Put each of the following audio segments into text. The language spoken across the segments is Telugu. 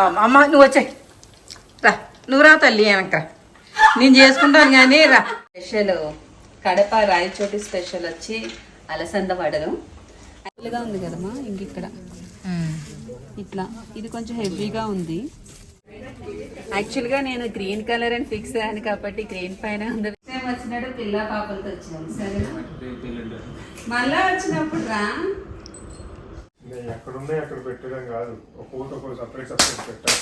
అమ్మ నువ్వు వచ్చాయి. రా నువ్వు రా తల్లి వెనక నేను చేసుకుంటాను కానీ రా. స్పెషల్ కడప రాయచోటి స్పెషల్ వచ్చి అలసంద వడలు. యాక్చువల్గా ఉంది కదమ్మా ఇంక ఇక్కడ. ఇట్లా. ఇది కొంచెం హెవీగా ఉంది. యాక్చువల్గా నేను గ్రీన్ కలర్ అని ఫిక్స్ అయ్యాను కాబట్టి గ్రీన్ పైన ఉంది. వచ్చినట్టు పిల్ల పాపలతో వచ్చాను సరేనా? మళ్ళా వచ్చినప్పుడు రా. నేను ఎక్కడున్నా అక్కడ పెట్టడం కాదు. ఒక పూట ఒక సపరేట్ సపరేట్ పెట్టాలి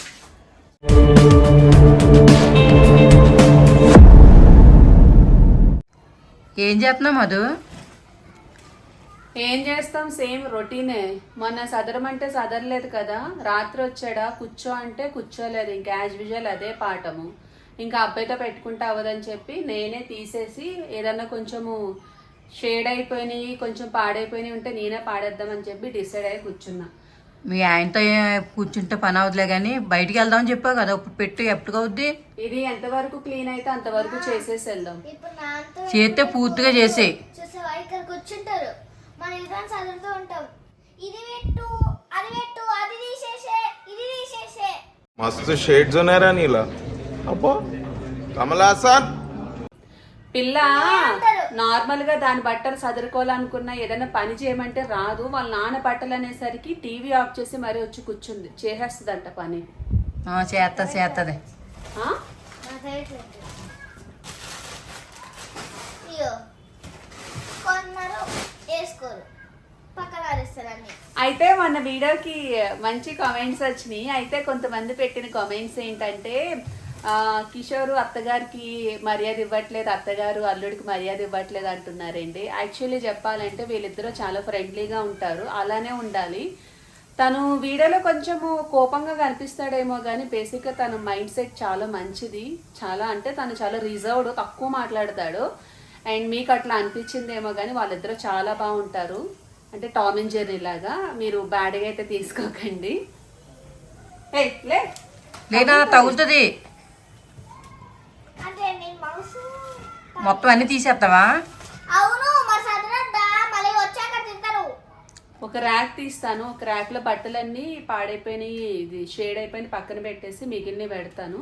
ఏం చేస్తున్నావు మధు? ఏం చేస్తాం? సేమ్ రొటీనే. మొన్న సదరమంటే సదరలేదు కదా. రాత్రి వచ్చాడా? కూర్చో అంటే కూర్చోలేదు. ఇంకా యాజ్ యూజువల్ అదే పాఠము. ఇంకా అబ్బాయితో పెట్టుకుంటే అవ్వదని చెప్పి నేనే తీసేసి ఏదన్నా కొంచెము షేడ్ అయిపోయినాయి కొంచెం పాడైపోయినాయి ఉంటే నేనే పాడేద్దామని చెప్పి డిసైడ్ అయ్యి కూర్చున్నా మీ ఆయనతో ఏ- కూర్చుంటే పని అవుతులే కానీ బయటికి వెళ్దామని చెప్పావు కదా ఇప్పుడు పెట్టు ఎప్పుడు అవుద్ది ఇది ఎంతవరకు క్లీన్ అయితే అంతవరకు చేసేసి వెళ్దాం ఇప్పుడు నాతో చేస్తే పూర్తిగా చేసేయి చూసావా ఇక్కడ కూర్చుంటారు మన ఇద్దరం చదువుతూ ఉంటాం ఇది పెట్టు అది పెట్టు అది తీసేసే ఇది తీసేసే मस्त शेड्स होणार नीला अप्पा कमला असा పిల్ల నార్మల్గా దాని బట్టలు సదురుకోవాలనుకున్న ఏదైనా పని చేయమంటే రాదు. వాళ్ళ నాన్న బట్టలు అనేసరికి టీవీ ఆఫ్ చేసి మరీ వచ్చి కూర్చుంది. చేసేస్తుందంట పని. ఆ, చేస్తా చేస్తుంది అయితే మన వీడియోకి మంచి కామెంట్స్ వచ్చినాయి. అయితే కొంతమంది పెట్టిన కామెంట్స్ ఏంటంటే కిషోర్ అత్తగారికి మర్యాద ఇవ్వట్లేదు అత్తగారు అల్లుడికి మర్యాద ఇవ్వట్లేదు అంటున్నారండి. యాక్చువల్లీ చెప్పాలంటే వీళ్ళిద్దరూ చాలా ఫ్రెండ్లీగా ఉంటారు అలానే ఉండాలి. తను వీడియోలో కొంచెము కోపంగా కనిపిస్తాడేమో కానీ బేసిక్గా తన మైండ్ సెట్ చాలా మంచిది. చాలా అంటే తను చాలా రిజర్వ్డ్ తక్కువ మాట్లాడతాడు. అండ్ మీకు అట్లా అనిపించిందేమో కానీ వాళ్ళిద్దరూ చాలా బాగుంటారు. అంటే టామ్ అండ్ జెర్రీ లాగా. మీరు బ్యాడ్గా అయితే తీసుకోకండి. లే. లేదా తగులుతుంది అంటే నేను మౌస్ మొత్తం అన్ని తీసేస్తావా? అవును మరి చదవద్దా మళ్ళీ వచ్చాక తింటారు. ఒక ర్యాక్ తీస్తాను. ఒక ర్యాక్లో బట్టలన్నీ పాడైపోయినాయి. ఇది షేడ్ అయిపోయిన పక్కన పెట్టేసి మిగిలిన పెడతాను.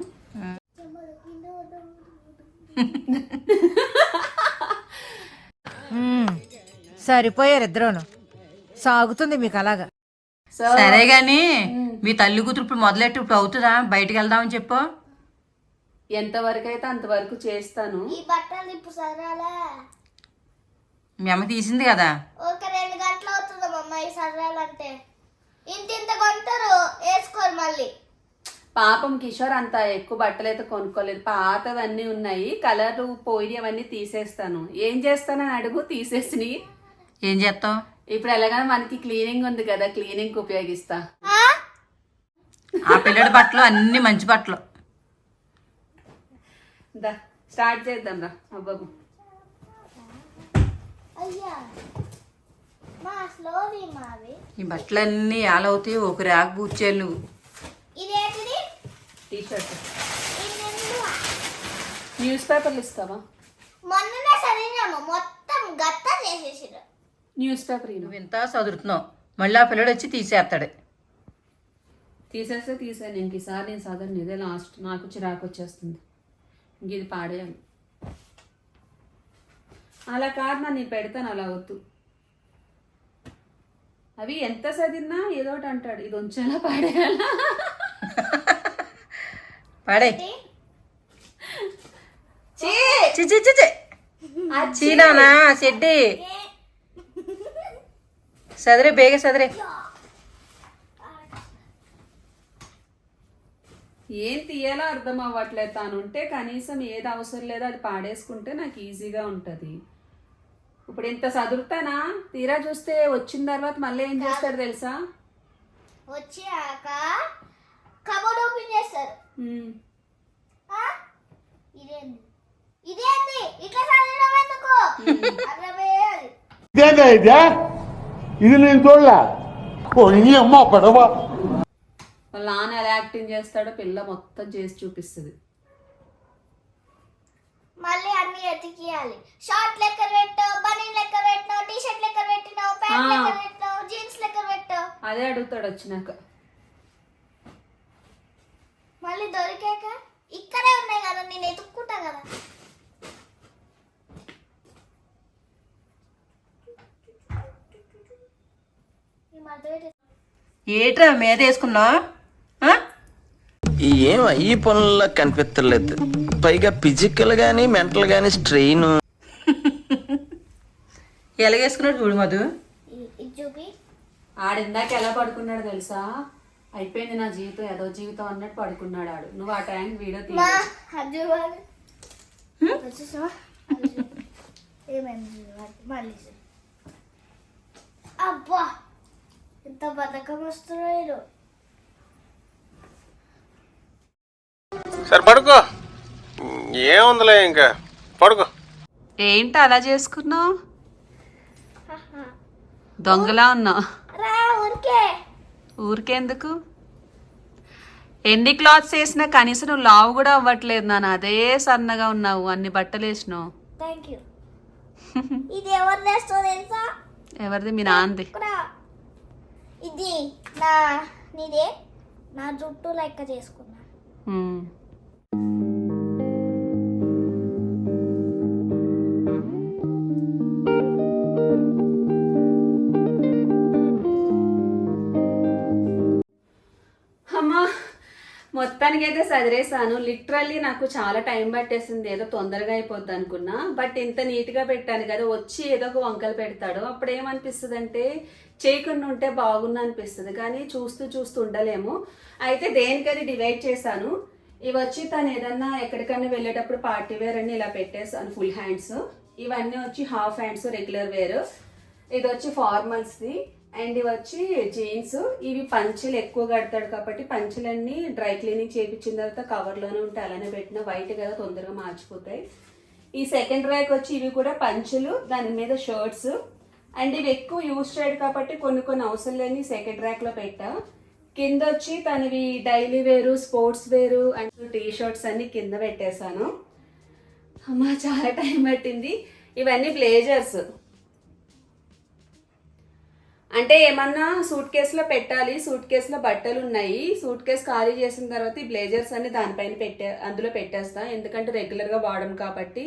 సరిపోయారు ఇద్దరును. సాగుతుంది మీకు అలాగా. సరే గాని మీ తల్లి కూతురు ఇప్పుడు మొదలెట్టి? ఇప్పుడు అవుతుందా? బయటికి వెళ్దామని చెప్పు. ఎంతవరకు అయితే అంతవరకు చేస్తాను. ఈ బట్టలు ఇప్పుడు మీ అమ్మ తీసింది కదా? ఒక రెండు గంటలు అవుతుంది అమ్మాయి సదరాలంటే ఇంత ఇంత కొంటారు వేసుకోరు మళ్ళీ. పాపం కిషోర్ అంత ఎక్కువ బట్టలు అయితే కొనుక్కోలేదు. పాతవన్నీ ఉన్నాయి కలర్ పోయి అవన్నీ తీసేస్తాను. ఏం చేస్తానని అడుగు తీసేసి ఏం చేస్తావు? ఇప్పుడు ఎలాగైనా మనకి క్లీనింగ్ ఉంది కదా క్లీనింగ్ ఉపయోగిస్తా. ఆ? ఆ పిల్లడి బట్టలు అన్ని మంచి బట్టలు. దా స్టార్ట్ చేద్దాం రా అబ్బాబు అయ్యా మా స్లోవి మావి. ఈ బట్టలన్నీ ఆలవుతాయి ఒక ర్యాక్ పూర్చేయాలి నువ్వు. ఇదేంటిది? T shirt. న్యూస్ పేపర్లు ఇస్తావా? మొన్ననే చదివినాము మొత్తం గత్త చేసేసారు న్యూస్ పేపర్ నువ్వు ఇంత చదువుతున్నావు మళ్ళీ ఆ పిల్లడు వచ్చి తీసేస్తాడు. తీసేస్తే తీసాను ఇంక ఈసారి నేను చదవను ఇదే లాస్ట్ నాకు చిరాకు వచ్చేస్తుంది. ఇది పాడేయాలి. అలా కాదు నా నేను పెడతాను అలా వద్దు. అవి ఎంత చదివినా ఏదో ఒకటి అంటాడు. ఇది ఉంచాలా పాడేయాలా? పాడే. చీ! చి చి చి, చి. చీనానా చెడ్డి సదరే బేగ సదరే. ఏం తీయాలో అర్థం అవ్వట్లేదు తాను ఉంటే కనీసం ఏది అవసరం లేదో అది పాడేసుకుంటే నాకు ఈజీగా ఉంటుంది. ఇప్పుడు ఇంత చదువుతానా తీరా చూస్తే వచ్చిన తర్వాత మళ్ళీ ఏం చేస్తాడు తెలుసా? వచ్చాక కబోర్డ్ ఓపెన్ చేస్తారు? ఇదేంది? ఇదేంది? ఇట్లా ఎందుకు? ఇదేందా ఇదే? ఇది నేను చూడలే. ఓ నీ అమ్మ పడవ? వాళ్ళ నాన్న ఎలా యాక్టింగ్ చేస్తాడో పిల్ల మొత్తం చేసి చూపిస్తుంది. మళ్ళీ అన్ని ఎతికియాలి. షార్ట్ లెక్క పెట్టావు బనీన్ లెక్క పెట్టినావు టీ షర్ట్ లెక్క పెట్టినావు ప్యాంట్. లెక్క పెట్టినావు జీన్స్ లెక్క పెట్టావు అదే అడుగుతాడు వచ్చినాక. దొరికాక ఇక్కడే ఉన్నాయి కదా నేను ఎత్తుక్కుంటా కదా. ఈ మధ్య పెట్టి- ఏట్రా మీద వేసుకున్నావు? ఏం ఈ పనుల్లో కనిపించలేదు పైగా ఫిజికల్ గానీ మెంటల్ గానీ స్ట్రెయిన్ ఎలాగేసుకున్నాడు చూడు మధు? ఆడిందాక ఎలా పడుకున్నాడు తెలుసా? అయిపోయింది నా జీవితం ఏదో జీవితం అన్నట్టు పడుకున్నాడు ఆడు. నువ్వు ఆ టైంకి వీడియో తీ మా అది చూడాలి వచ్చేసావా? అది చూడు. ఏమైంది? చూడాలి మళ్ళీ చూడు. అబ్బా ఎంత బతకం వస్తున్నాయి సరే పడుకో. ఏముందిలే ఇంకా? పడుకో. ఏంటి అలా చేసుకున్నావు? దొంగలా ఉన్నావు ఊరికెందుకు? ఎన్ని క్లాత్స్ వేసినా కనీసం నువ్వు లావు కూడా అవ్వట్లేదు నాన్న. అదే సన్నగా ఉన్నావు. అన్ని బట్టలు వేసినావు. ఎవరిది? మీ నాన్నది. ఇది నా నీదే. నా జుట్టు లెక్క చేసుకున్నా. మొత్తానికి అయితే చదివేశాను లిటరల్లీ నాకు చాలా టైం పట్టేసింది. ఏదో తొందరగా అయిపోద్ది అనుకున్నా. బట్ ఇంత నీట్గా పెట్టాను కదా వచ్చి ఏదో ఒక వంకలు పెడతాడు. అప్పుడు ఏమనిపిస్తుంది అంటే చేయకుండా ఉంటే బాగున్నా అనిపిస్తుంది. కానీ చూస్తూ చూస్తూ ఉండలేము. అయితే దేనికది డివైడ్ చేశాను? ఇవి వచ్చి తను ఏదన్నా ఎక్కడికన్నా వెళ్ళేటప్పుడు పార్టీ వేర్ అని ఇలా పెట్టేసాను ఫుల్ హ్యాండ్స్. ఇవన్నీ వచ్చి హాఫ్ హ్యాండ్స్ రెగ్యులర్ వేర్. ఇది వచ్చి ఫార్మల్స్ది. అండ్ ఇవి వచ్చి జీన్స్ ఇవి పంచులు ఎక్కువ కడతాడు కాబట్టి పంచులన్నీ డ్రై క్లీనింగ్ చేయించిన తర్వాత కవర్లోనే ఉంటే అలానే పెట్టిన వైట్ కదా తొందరగా మార్చిపోతాయి. ఈ సెకండ్ ర్యాక్ వచ్చి ఇవి కూడా పంచులు దాని మీద షర్ట్స్ అండ్ ఇవి ఎక్కువ యూజ్ చేయడు కాబట్టి కొన్ని కొన్ని అవసరం లేని సెకండ్ ర్యాక్లో పెట్టా. కింద వచ్చి తనవి డైలీ వేరు స్పోర్ట్స్ వేరు అండ్ టీ షర్ట్స్ అన్ని కింద పెట్టేశాను. అమ్మ చాలా టైం పట్టింది. ఇవన్నీ బ్లేజర్స్ అంటే ఏమన్నా సూట్ కేసులో పెట్టాలి సూట్ కేసులో బట్టలు ఉన్నాయి. సూట్ కేసు ఖాళీ చేసిన తర్వాత ఈ బ్లేజర్స్ అన్ని దానిపైన పెట్టే అందులో పెట్టేస్తా. ఎందుకంటే రెగ్యులర్గా వాడడం కాబట్టి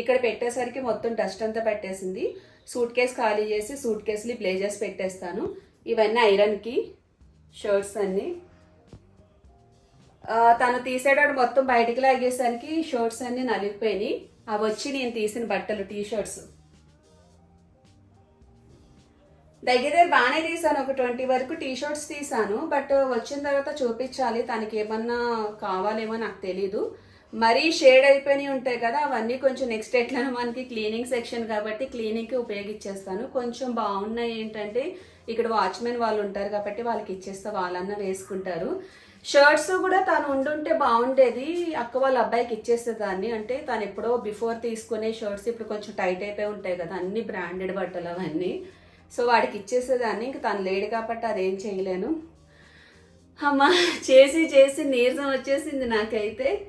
ఇక్కడ పెట్టేసరికి మొత్తం డస్ట్ అంతా పెట్టేసింది. సూట్ కేసు ఖాళీ చేసి సూట్ కేసులు బ్లేజర్స్ పెట్టేస్తాను. ఇవన్నీ ఐరన్కి షర్ట్స్ అన్నీ. తను తీసేటప్పుడు మొత్తం బయటికి లాగేసరికి షర్ట్స్ అన్నీ నలిగిపోయినాయి. అవి వచ్చి నేను తీసిన బట్టలు టీ షర్ట్స్ దగ్గర బాగానే తీసాను ఒక ట్వంటీ వరకు టీ షర్ట్స్ తీసాను బట్ వచ్చిన తర్వాత చూపించాలి. తనకి ఏమన్నా కావాలేమో నాకు తెలీదు. మరీ షేడ్ అయిపోయినాయి ఉంటాయి కదా అవన్నీ కొంచెం నెక్స్ట్ ఎట్లా మనకి క్లీనింగ్ సెక్షన్ కాబట్టి క్లీనింగ్కి ఉపయోగించేస్తాను కొంచెం బాగున్నాయి ఏంటంటే ఇక్కడ వాచ్మెన్ వాళ్ళు ఉంటారు కాబట్టి వాళ్ళకి ఇచ్చేస్తే వాళ్ళన్నా వేసుకుంటారు. షర్ట్స్ కూడా తను ఉండుంటే బాగుండేది. అక్క వాళ్ళ అబ్బాయికి ఇచ్చేస్తే దాన్ని. అంటే తను ఎప్పుడో బిఫోర్ తీసుకునే షర్ట్స్ ఇప్పుడు కొంచెం టైట్ అయిపోయి ఉంటాయి కదా అన్ని బ్రాండెడ్ బట్టలు అవన్నీ. సో వాడికి ఇచ్చేసేదాన్ని ఇంక తను లేడు కాబట్టి అదేం చేయలేను. అమ్మా చేసి చేసి నీరసం వచ్చేసింది నాకైతే.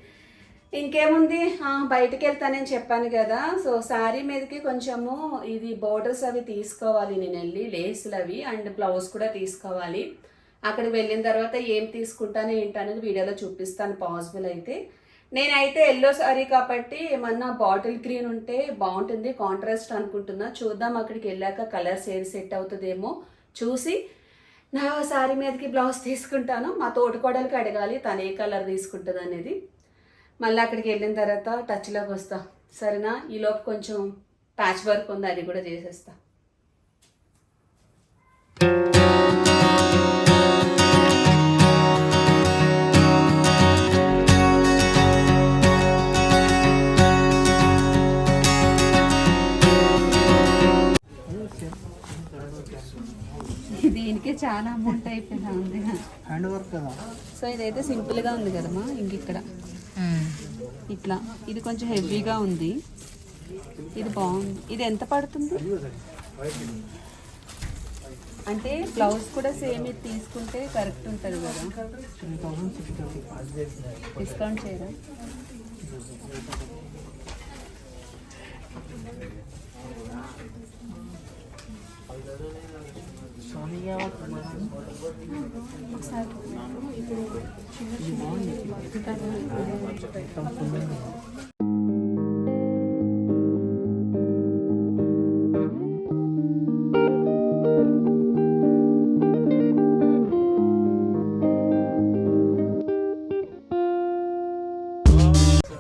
ఇంకేముంది? ఆ, బయటికి వెళ్తానని చెప్పాను కదా. సో శారీ మీదకి కొంచెము ఇది బోర్డర్స్ అవి తీసుకోవాలి నేను వెళ్ళి లేసులు అవి అండ్ బ్లౌజ్ కూడా తీసుకోవాలి. అక్కడికి వెళ్ళిన తర్వాత ఏం తీసుకుంటాను ఏంటనేది వీడియోలో చూపిస్తాను పాసిబుల్ అయితే. నేనైతే ఎల్లో సారీ కాబట్టి ఏమన్నా బాటిల్ గ్రీన్ ఉంటే బాగుంటుంది కాంట్రాస్ట్ అనుకుంటున్నా. చూద్దాం అక్కడికి వెళ్ళాక కలర్స్ ఏది సెట్ అవుతుందేమో చూసి నా సారీ మీదకి బ్లౌజ్ తీసుకుంటాను. మా తోటికోడలికి అడగాలి తను ఏ కలర్ తీసుకుంటుంది అనేది. మళ్ళీ అక్కడికి వెళ్ళిన తర్వాత టచ్లోకి వస్తా. సరేనా? ఈలోపు కొంచెం ప్యాచ్ వర్క్ ఉంది అది కూడా చేసేస్తా. దీనికి చాలా అమౌంట్ అయిపోయింది. హ్యాండ్ వర్క్ కదా? సో ఇదైతే సింపుల్గా ఉంది కదమ్మా ఇంక ఇక్కడ. ఇట్లా. ఇది కొంచెం హెవీగా ఉంది. ఇది బాగుంది. ఇది ఎంత పడుతుంది? అంటే బ్లౌజ్ కూడా సేమ్ ఇది తీసుకుంటే కరెక్ట్ ఉంటుంది కదా. డిస్కౌంట్ చేయరా?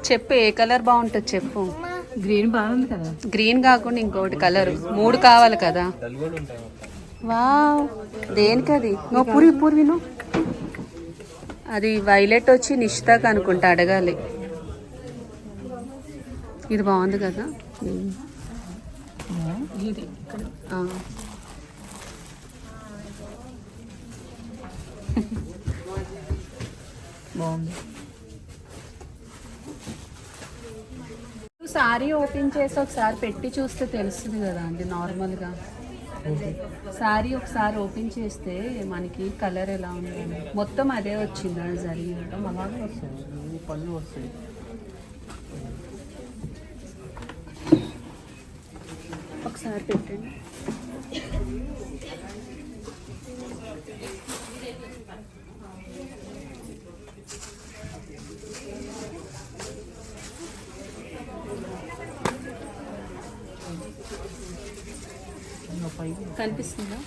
చెప్పు ఏ కలర్ బాగుంటుంది చెప్పు. గ్రీన్ బాగుంది కదా. గ్రీన్ కాకుండా ఇంకోటి కలర్. మూడు కావాలి కదా. వావ్. దేనికది? నువ్వు పూరి పూరి నువ్వు అది వైలెట్ వచ్చి నిష్తాక్ అనుకుంటా అడగాలి. ఇది బాగుంది కదా. ఇది ఆ. బాగుంది. సారీ ఓపెన్ చేసి ఒకసారి పెట్టి చూస్తే తెలుస్తుంది కదా అండి నార్మల్గా. సారీ ఒకసారి ఓపెన్ చేస్తే మనకి కలర్ ఎలా ఉంది. మొత్తం అదే వచ్చిందా జరిగింది అలాగే వస్తుంది పళ్ళు వస్తాయి. ఒకసారి పెట్టండి. కనిపిస్తుందా?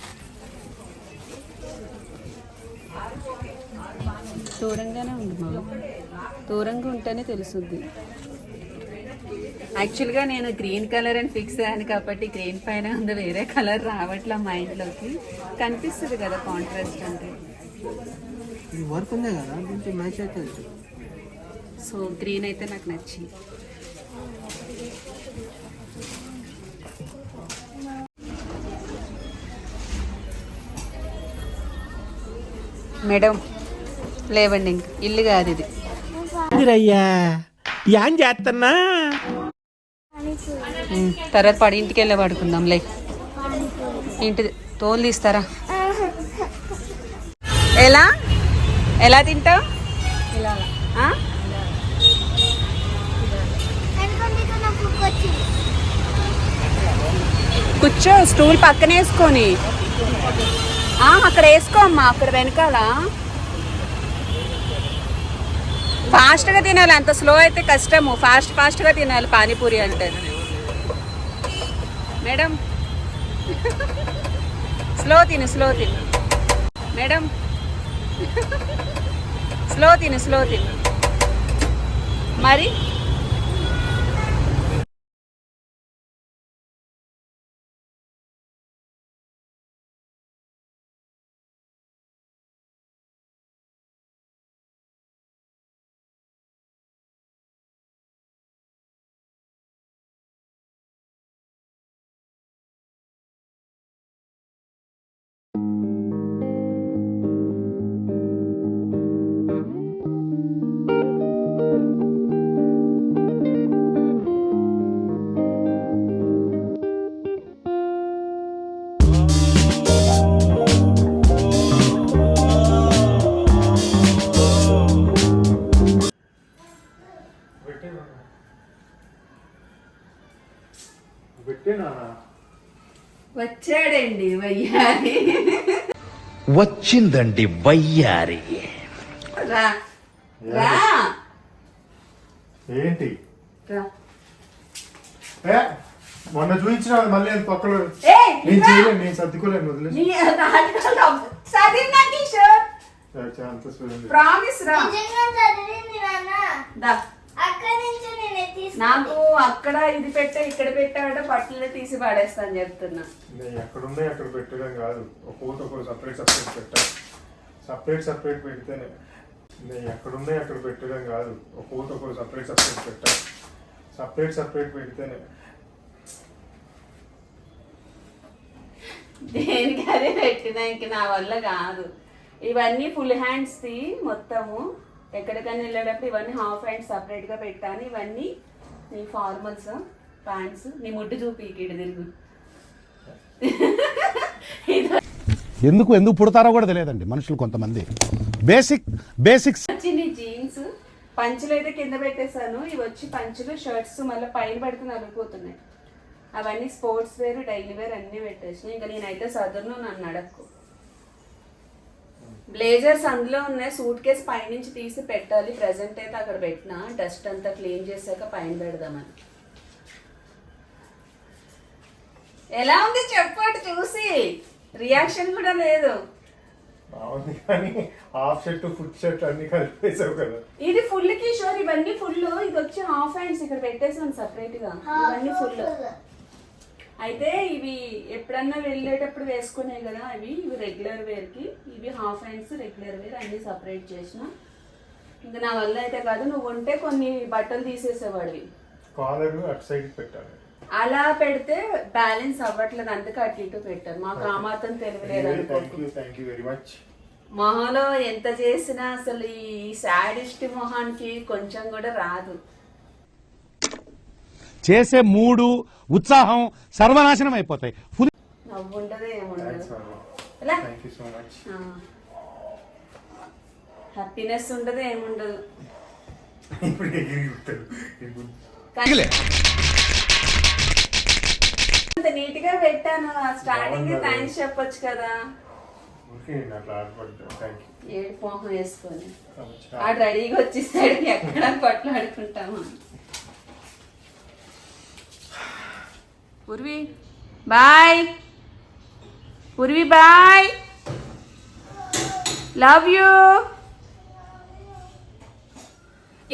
దూరంగానే ఉంది మాకు దూరంగా ఉంటేనే తెలుస్తుంది యాక్చువల్గా నేను గ్రీన్ కలర్ అని ఫిక్స్ అయ్యాను కాబట్టి గ్రీన్ పైన ఉంది వేరే కలర్ రావట్లే మైండ్లోకి. కనిపిస్తుంది కదా కాంట్రాస్ట్ అంటే. వర్క్ ఉందే కదా మ్యాచ్ అవుతుంది. సో గ్రీన్ అయితే నాకు నచ్చింది. మేడం లేవండి ఇంక. ఇల్లు కాదు ఇది. అయ్యా ఏం చేస్తున్నా తర్వాత పడి ఇంటికి వెళ్ళి పడుకుందాం లే. ఇంటి తోలు తీస్తారా? ఎలా? ఎలా తింటావు? కూర్చో స్టూల్ పక్కన వేసుకొని. అక్కడ వేసుకో అమ్మా అక్కడ వెనకాల. ఫాస్ట్గా తినాలి అంత స్లో అయితే కష్టము. ఫాస్ట్ ఫాస్ట్గా తినాలి పానీపూరి అంటే. మేడం. స్లో తిను స్లో తిను. మేడం. స్లో తిను స్లో తిను. మరి? వచ్చాడండి వయ్యారి. వచ్చిందండి వయ్యారి. రా రా. ఏంటి? రా. ఏ మొన్న చూపించిన మళ్ళీ ఏయ్, నేను. చేయలేను నేను సర్దుకోలేను వదిలేసి స్పెషల్ ప్రామిస్ రా నిజంగా చదివింది నాన్న దా అక్కడి నుంచి నేను తీసుకున్నా నాకు అక్కడ ఇది పెట్టా ఇక్కడ పెట్టాడ పట్ల తీసి పడేస్తాను చెప్తున్నా. నేను ఎక్కడున్నాయి అక్కడ పెట్టడం కాదు. ఒక్కొక్కటి ఒక్కొక్క సపరేట్ సపరేట్ పెట్టాలి సపరేట్ సపరేట్ పెడితేనే. నేను ఎక్కడున్నాయి అక్కడ పెట్టడం కాదు. ఒక్కొక్కటి ఒక్కొక్క సపరేట్ సపరేట్ పెట్టాలి సపరేట్ సపరేట్ పెడితేనే. దేనికి అదే పెట్టినా ఇంక నా వల్ల కాదు. ఇవన్నీ ఫుల్ హ్యాండ్స్ ది మొత్తము. ఎక్కడికైనా వెళ్ళేటప్పుడు ఇవన్నీ హాఫ్ హ్యాండ్స్ సపరేట్గా పెట్టాను ఇవన్నీ నీ ఫార్మల్స్ ప్యాంట్స్ నీ ముడ్డు చూపి తిరుగు. ఎందుకు ఎందుకు పుడతారో కూడా తెలియదండి మనుషులు కొంతమంది. బేసిక్ బేసిక్స్ వచ్చి నీ జీన్స్ పంచులు అయితే కింద పెట్టేశాను. ఇవి వచ్చి పంచులు షర్ట్స్ మళ్ళీ పైన పడితే నలిగిపోతున్నాయి. అవన్నీ స్పోర్ట్స్ వేర్ డైలీ వేర్ అన్నీ పెట్టేసిన. ఇంకా నేనైతే సదరును నన్ను అడక్కు. బ్లేజర్స్ అందులో ఉన్నాయి. సూట్ కేసు పైనుంచి తీసి పెట్టాలి. ప్రెసెంట్ అయితే అక్కడ పెట్టిన డస్ట్ అంతా క్లీన్ చేశాక పైన పెడదామని. ఎలా ఉంది చెప్పాడు చూసి. రియాక్షన్ కూడా లేదు. బాగుంది కానీ హాఫ్ షర్ట్ ఫుట్ షర్ట్ అన్ని కలిపేసావు కదా. ఇది ఫుల్ కిషోర్ ఇవన్నీ ఫుల్. ఇది వచ్చి హాఫ్ హ్యాండ్స్ ఇక్కడ పెట్టేసాను సపరేట్గా ఇవన్నీ ఫుల్. అయితే ఇవి ఎప్పుడన్నా వెళ్ళేటప్పుడు వేసుకునే కదా ఇవి ఇవి రెగ్యులర్ వేర్కి. ఇవి హాఫ్ హ్యాండ్స్ రెగ్యులర్ వేర్ అన్ని సపరేట్ చేసిన. ఇంకా నా వల్ల అయితే కాదు నువ్వు ఉంటే కొన్ని బట్టలు తీసేసేవాడివి. కాలర్ అటు సైడ్ పెట్టాలి. అలా పెడితే బ్యాలెన్స్ అవ్వట్లేదు అందుకే అటు ఇటు పెట్టారు. మాకు ఆ మాత్రం తెలియలేదు వెరీ మచ్ మొహంలో ఎంత చేసినా అసలు ఈ సాడిస్ట్ మొహానికి కొంచెం కూడా రాదు. చేసే మూడు ఉత్సాహం సర్వనాశనం అయిపోతాయి. హ్యాపీనెస్ ఉండదు. ఏముండదు అంత నీట్గా పెట్టాను స్టార్టింగ్ థ్యాంక్స్ చెప్పొచ్చు కదా. ఏడు మొహం వేసుకొని. ఆ రెడీగా వచ్చేసాడు ఎక్కడ కొట్లాడుకుంటామా Purvi. Bye. Purvi bye. Love you.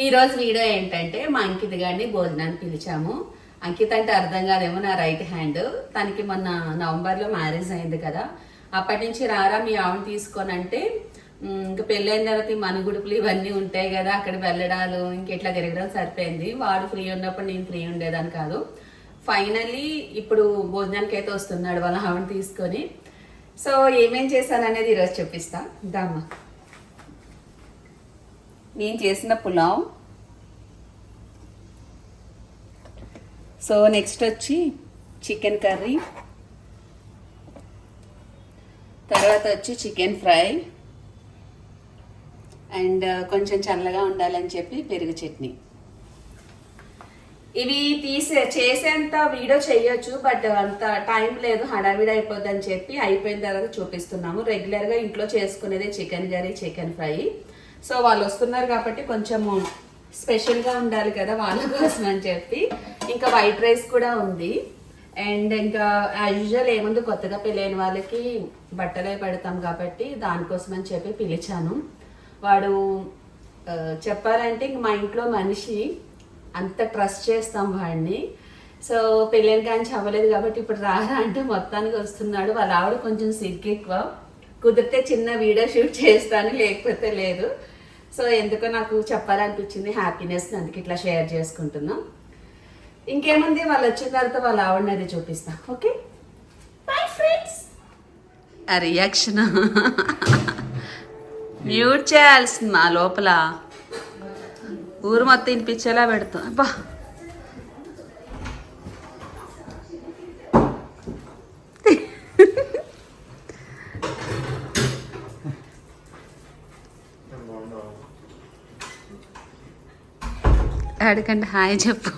ఈరోజు వీడియో ఏంటంటే మా అంకిత్ గారిని భోజనానికి పిలిచాము. అంకిత్ అంటే అర్థం కాదేమో నా రైట్ హ్యాండ్ తనకి మొన్న నవంబర్లో మ్యారేజ్ అయింది కదా. అప్పటి నుంచి రారా మీ ఆవిడ తీసుకొని అంటే ఇంకా పెళ్ళైన తర్వాత ఈ మనుగుడుపులు ఇవన్నీ ఉంటాయి కదా అక్కడ వెళ్ళడాలు ఇంకెట్లా తిరగడం సరిపోయింది. వాడు ఫ్రీ ఉన్నప్పుడు నేను ఫ్రీ ఉండేదాన్ని కాదు. ఫైనల్లీ ఇప్పుడు భోజనానికి అయితే వస్తున్నాడు వాళ్ళ ఆవిడ తీసుకొని. సో ఏమేం చేశాను అనేది ఈరోజు చూపిస్తా. దామ్మా నేను చేసిన పులావ్. సో నెక్స్ట్ వచ్చి చికెన్ కర్రీ. తర్వాత వచ్చి చికెన్ ఫ్రై. అండ్ కొంచెం చల్లగా ఉండాలని చెప్పి పెరుగు చట్నీ. ఇవి తీసే చేసేంత వీడియో చేయొచ్చు బట్ అంత టైం లేదు హడావిడి అయిపోద్ది అని చెప్పి అయిపోయిన తర్వాత చూపిస్తున్నాము. రెగ్యులర్గా ఇంట్లో చేసుకునేది chicken curry chicken fry. So వాళ్ళు వస్తున్నారు కాబట్టి కొంచెము స్పెషల్గా ఉండాలి కదా వాళ్ళ కోసం అని చెప్పి. ఇంకా వైట్ రైస్ కూడా ఉంది. అండ్ ఇంకా యాజ్ యూజువల్ ఏముంది కొత్తగా పెళ్ళైన వాళ్ళకి బట్టలే పెడతాం కాబట్టి దానికోసం అని చెప్పి పిలిచాను. వాడు చెప్పాలంటే ఇంక మా ఇంట్లో మనిషి అంత ట్రస్ట్ చేస్తాం వాడిని. సో పెళ్ళైన కానీ అవ్వలేదు కాబట్టి ఇప్పుడు రారా అంటే మొత్తానికి వస్తున్నాడు. వాళ్ళ ఆవిడ కొంచెం సిగ్గు ఎక్కువ. కుదిరితే చిన్న వీడియో షూట్ చేస్తాను లేకపోతే లేదు. సో ఎందుకో నాకు చెప్పాలనిపించింది హ్యాపీనెస్ అందుకే ఇట్లా షేర్ చేసుకుంటున్నాం. ఇంకేముంది? వాళ్ళు వచ్చిన తర్వాత వాళ్ళ ఆవిడని అది చూపిస్తా. ఓకే బాయ్ ఫ్రెండ్స్ ఆ రియాక్షన్ మ్యూట్ చేయాల్సింది మా లోపల. ఊరు మొత్తం వినిపించేలా పెడతాం. అబ్బా. అడగండి హాయ్ చెప్పు.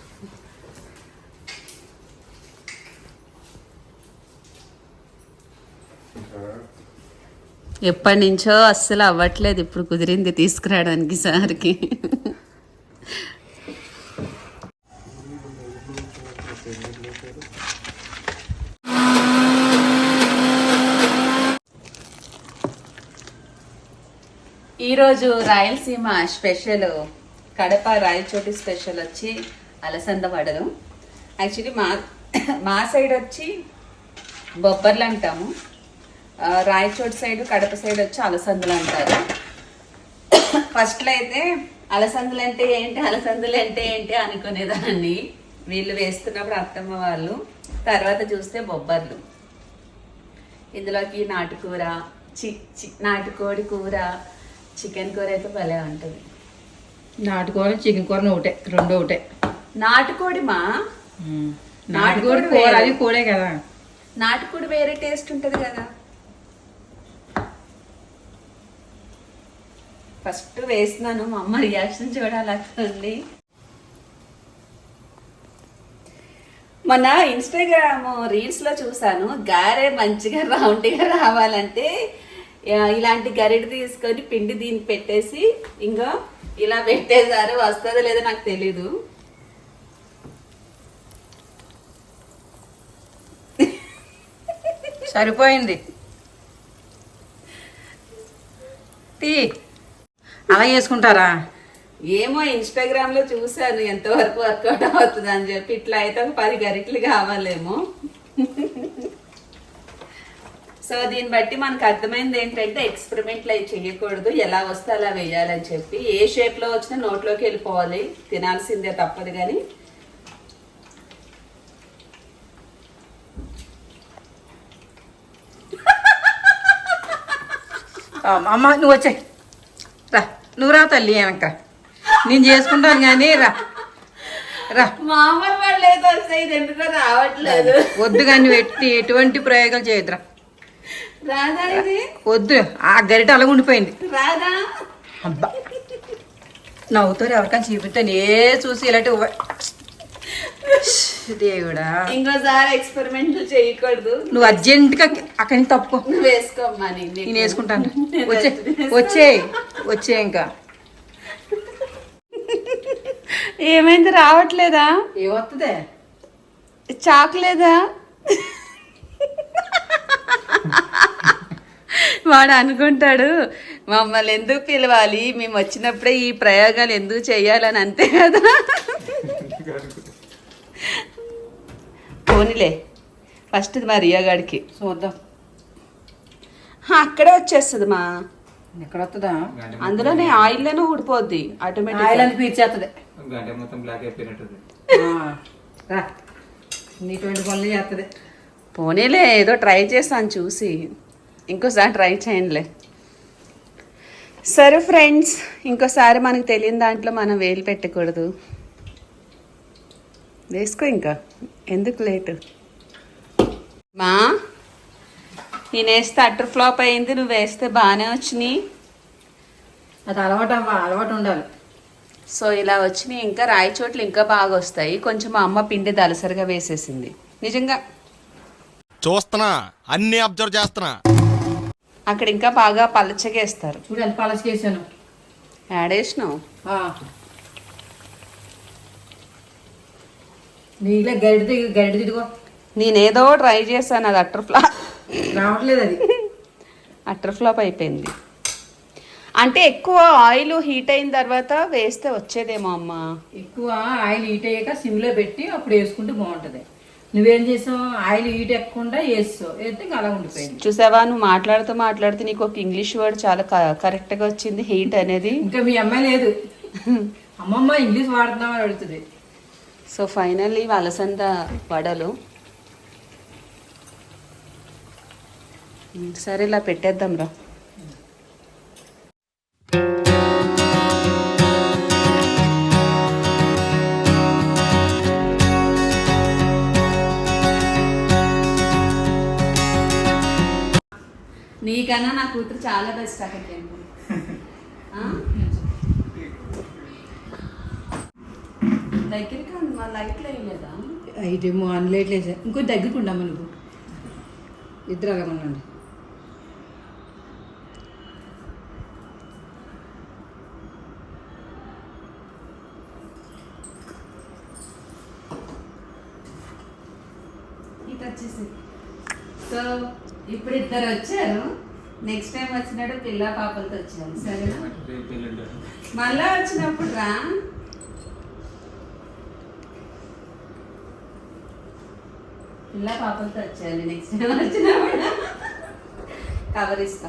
ఎప్పటి నుంచో అస్సలు అవ్వట్లేదు. ఇప్పుడు కుదిరింది తీసుకురావడానికి సార్కి. ఈరోజు రాయలసీమ స్పెషల్ కడప రాయచోటి స్పెషల్ వచ్చి అలసంద వడలు. యాక్చువల్లీ మా మా సైడ్ వచ్చి బొబ్బర్లు అంటాము. రాయచోటి సైడ్ కడప సైడ్ వచ్చి అలసందలు అంటారు. ఫస్ట్లో అయితే అలసందలు అంటే ఏంటి అలసందలు అంటే ఏంటి అనుకునేదాన్ని. వీళ్ళు వేస్తున్నప్పుడు అత్తమ్మ వాళ్ళు తర్వాత చూస్తే బొబ్బర్లు. ఇందులోకి నాటుకూర చి చి నాటుకోడి కూర చికెన్ కూర అయితే భలే ఉంటుంది. నాటుకూర చికెన్ కూర ఒకటే రెండు ఒకటే. నాటుకోడి మా? నాటుకోడి కూర అది కూరే కదా. నాటుకోడి వేరే టేస్ట్ ఉంటుంది కదా. ఫస్ట్ వేస్తున్నాను మా అమ్మ రియాక్షన్ చూడాలనుకుంది మొన్న ఇన్స్టాగ్రామ్ రీల్స్లో చూసాను గారె మంచిగా రౌండ్గా రావాలంటే ఇలాంటి గరిట తీసుకొని పిండి దీన్ని పెట్టేసి ఇంకా ఇలా పెట్టేశారు. వస్తుందో లేదో నాకు తెలీదు. సరిపోయింది. తీ. అలా చేసుకుంటారా? ఏమో ఇన్స్టాగ్రామ్లో చూసాను ఎంతవరకు వర్కౌట్ అవుతుంది అని చెప్పి ఇట్లా అయితే ఒక పది గరిటలు కావాలేమో. సో దీన్ని బట్టి మనకు అర్థమైంది ఏంటంటే ఎక్స్పెరిమెంట్లు అవి చేయకూడదు. ఎలా వస్తే అలా వేయాలని చెప్పి ఏ షేప్లో వచ్చినా నోట్లోకి వెళ్ళిపోవాలి. తినాల్సిందే తప్పదు కానీ. అమ్మ నువ్వు వచ్చాయి రా. నువ్వు రా తల్లి వెనక. నేను చేసుకుంటాను కానీ రా. రా. మామూలు వాళ్ళు ఏదో వస్తాయి ఇది ఎందుకో రావట్లేదు. వద్దు కానీ ఎట్టి ఎటువంటి ప్రయోగాలు చేయొద్దురా. వద్దు ఆ గరిట అలా ఉండిపోయింది. రాదా అబ్బా. నవ్వుతారు ఎవరికైనా చూపిస్తాను ఏ చూసి ఇలాంటి దేవుడా. ఇంకోసారి ఎక్స్పెరిమెంట్లు చేయకూడదు. నువ్వు అర్జెంటుగా అక్కడి నుంచి తప్పుకో. నువ్వు వేసుకోమ్మా. నేను వేసుకుంటాను. వచ్చే. వచ్చే వచ్చే ఇంకా. ఏమైంది రావట్లేదా? ఏమొస్తుందే చాక్లేదా? వాడు అనుకుంటాడు మమ్మల్ని ఎందుకు పిలవాలి? మేము వచ్చినప్పుడే ఈ ప్రయోగాలు ఎందుకు చేయాలని అంతే కదా. పోనీలే. ఫస్ట్ మా రియాగాడికి చూద్దాం. అక్కడే వచ్చేస్తుంది మా. ఎక్కడ వస్తుందా అందులోనే ఆయిల్లోనే ఊడిపోద్ది ఆయిల్ ఆటోమేటిక్ అంతా పీల్చేస్తుంది గంట మొత్తం బ్లాక్ అయిపోయినట్టుంది. ఆ, రా. నీటువంటి పనులు చేస్తుంది పోనీలే ఏదో ట్రై చేస్తాను చూసి. ఇంకోసారి ట్రై చేయండిలే. సరే ఫ్రెండ్స్ ఇంకోసారి మనకు తెలియని దాంట్లో మనం వేలు పెట్టకూడదు. వేసుకో ఇంకా. ఎందుకు లేటు? మా నేను వేస్తే అటర్ ఫ్లాప్ అయింది నువ్వు వేస్తే బాగానే వచ్చినాయి. అది అలవాటు అవ్వ అలవాటు ఉండాలి. సో ఇలా వచ్చినాయి ఇంకా రాయి చోట్ల ఇంకా బాగా వస్తాయి. కొంచెం మా అమ్మ పిండి దలసరిగా వేసేసింది. నిజంగా. చూస్తున్నా అన్ని అబ్జర్వ్ చేస్తున్నా. అక్కడ ఇంకా బాగా పలచగా వేస్తారు చూడు ఎంత పలసకేసాను యాడ్ వేసినావు నీళ్ళే దిగు గరిట దిగుకో నేనేదో ట్రై చేశాను అది అటర్ ఫ్లాప్ రావట్లేదు అది. అటర్ ఫ్లాప్ అయిపోయింది. అంటే ఎక్కువ ఆయిల్ హీట్ అయిన తర్వాత వేస్తే వచ్చేదేమో అమ్మ? ఎక్కువ ఆయిల్ హీట్ అయ్యాక సిమ్లో పెట్టి అప్పుడు వేసుకుంటే బాగుంటుంది. నువ్వేం చేసావు? ఆయిల్ హీట్ ఎక్కకుండా వేస్తావు వేస్తే అలా ఉండిపోయింది. చూసావా? నువ్వు మాట్లాడుతూ మాట్లాడుతూ నీకు ఒక ఇంగ్లీష్ వర్డ్ చాలా కరెక్ట్గా వచ్చింది హీట్ అనేది. ఇంకా మీ అమ్మాయి లేదు. అమ్మమ్మ ఇంగ్లీష్ వాడుతున్నామని అడుగుతుంది. సో ఫైనల్లీ వలసంద వడలు. సరే ఇలా పెట్టేద్దాం రా నీకన్నా నా కూతురు చాలా బెస్ట్ అక్కడికి దగ్గరికి ఉంది, మా లైట్లు వేయలేదా? ఐటేమో ఆన్లైట్ వేసా ఇంకో దగ్గరకు ఉండమ్మా నువ్వు. ఇద్దరు అలా ఉండండి ఇటు వచ్చేసి సో ఇప్పుడు ఇద్దరు వచ్చారు. నెక్స్ట్ టైం వచ్చినట్టు పిల్ల పాపలతో వచ్చారు సరేనా? మళ్ళా వచ్చినప్పుడు రా. పిల్ల పాపలతో వచ్చారు నెక్స్ట్ టైం వచ్చినప్పుడు. కవర్ ఇస్తా.